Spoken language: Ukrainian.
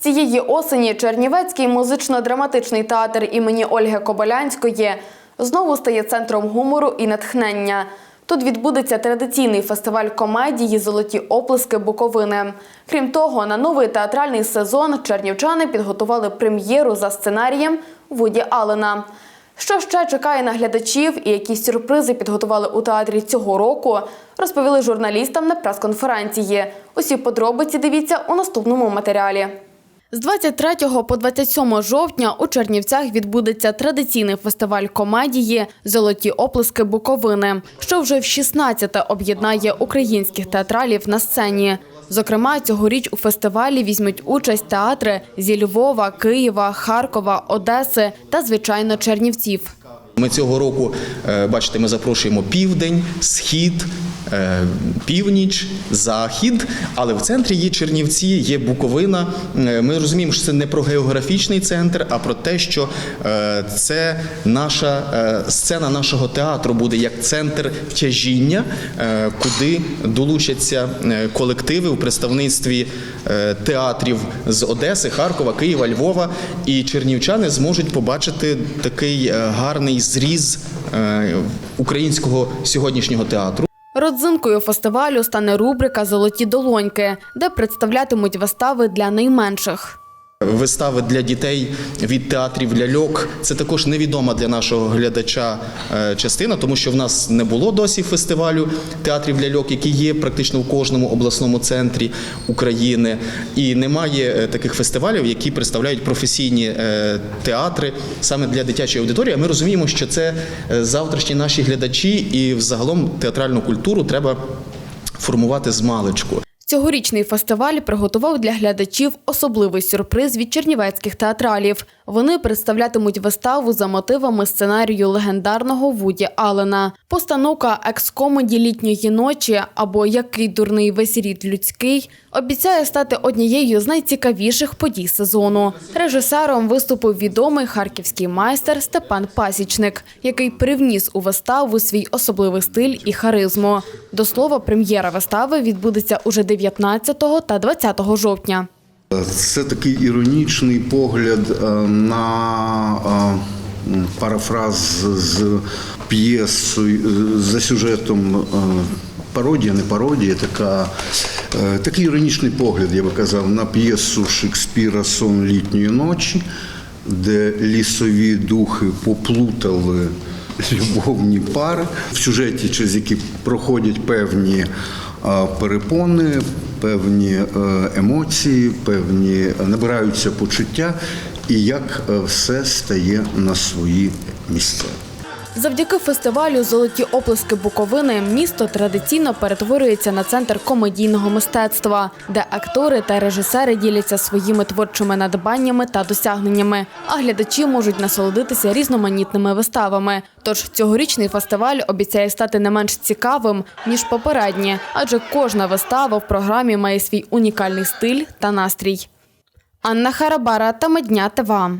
Цієї осені Чернівецький музично-драматичний театр імені Ольги Кобилянської знову стає центром гумору і натхнення. Тут відбудеться традиційний фестиваль комедії Золоті оплески Буковини. Крім того, на новий театральний сезон чернівчани підготували прем'єру за сценарієм Вуді Аллена. Що ще чекає на глядачів і які сюрпризи підготували у театрі цього року, розповіли журналістам на прес-конференції. Усі подробиці дивіться у наступному матеріалі. З 23 по 27 жовтня у Чернівцях відбудеться традиційний фестиваль комедії Золоті оплески Буковини, що вже в 16-те об'єднає українських театралів на сцені. Зокрема, цьогоріч у фестивалі візьмуть участь театри зі Львова, Києва, Харкова, Одеси та, звичайно, Чернівців. Ми цього року, е, бачите, ми запрошуємо південь, схід, е, північ, захід. Але в центрі є Чернівці, є Буковина. Е, Ми розуміємо, що це не про географічний центр, а про те, що це наша сцена нашого театру буде як центр тяжіння, куди долучаться колективи у представництві театрів з Одеси, Харкова, Києва, Львова. І чернівчани зможуть побачити такий гарний зріз е, українського сьогоднішнього театру. Родзинкою фестивалю стане рубрика Золоті долоньки, де представлятимуть вистави для найменших. Вистави для дітей від театрів ляльок це також невідома для нашого глядача е, частина, тому що в нас не було досі фестивалю театрів ляльок, які є практично в кожному обласному центрі України. І немає е, таких фестивалів, які представляють професійні е, театри саме для дитячої аудиторії. А Ми розуміємо, що це завтрашні наші глядачі, і взагалом театральну культуру треба формувати з маличку. Цьогорічний фестиваль приготував для глядачів особливий сюрприз від чернівецьких театралів. Вони представлятимуть виставу за мотивами сценарію легендарного Вуді Аллена. Постановка екс-комеді літньої ночі або Який дурний весь рід людський обіцяє стати однією з найцікавіших подій сезону. Режисером виступив відомий харківський майстер Степан Пасічник, який привніс у виставу свій особливий стиль і харизму. До слова, прем'єра вистави відбудеться уже 19 та 20 жовтня. Це такий іронічний погляд е, на е, парафраз з п'єсою е, за сюжетом пародія, не пародія, така, такий іронічний погляд, я би казав, на п'єсу Шекспіра Сон літньої ночі, де лісові духи поплутали любовні пари в сюжеті, через які проходять певні перепони, певні е, емоції, певні набираються почуття, і як е, все стає на свої місця. Завдяки фестивалю Золоті оплески Буковини місто традиційно перетворюється на центр комедійного мистецтва, де актори та режисери діляться своїми творчими надбаннями та досягненнями, а глядачі можуть насолодитися різноманітними виставами. Тож цьогорічний фестиваль обіцяє стати не менш цікавим ніж попередні, адже кожна вистава в програмі має свій унікальний стиль та настрій. Анна Харабара та Медня ТВА.